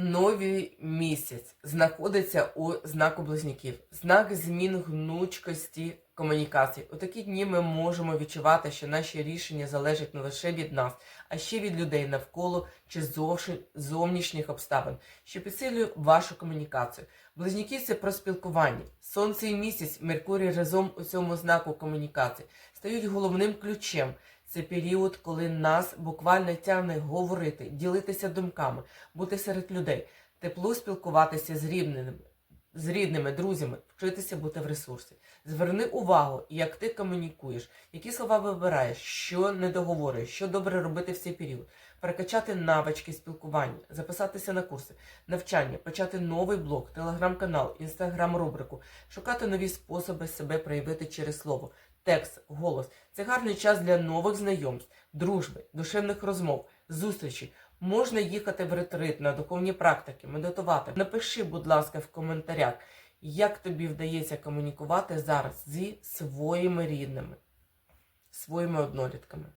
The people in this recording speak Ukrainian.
Новий місяць знаходиться у знаку близнюків, знак змін гнучкості комунікацій. У такі дні ми можемо відчувати, що наші рішення залежать не лише від нас, а ще від людей навколо чи зовнішніх обставин, що підсилює вашу комунікацію. Близнюки це про спілкування. Сонце і місяць, Меркурій разом у цьому знаку комунікації стають головним ключем. Це період, коли нас буквально тягне говорити, ділитися думками, бути серед людей, тепло спілкуватися з рідними, з рідними, друзями, вчитися бути в ресурсі. Зверни увагу, як ти комунікуєш, які слова вибираєш, що не договорюєш, що добре робити в цей період, перекачати навички спілкування, записатися на курси, навчання, почати новий блог, телеграм-канал, інстаграм-рубрику, шукати нові способи себе проявити через слово, текст, голос. Це гарний час для нових знайомств, дружби, душевних розмов, зустрічей. Можна їхати в ретрит на духовні практики, медитувати. Напиши, будь ласка, в коментарях, як тобі вдається комунікувати зараз зі своїми рідними, своїми однолітками.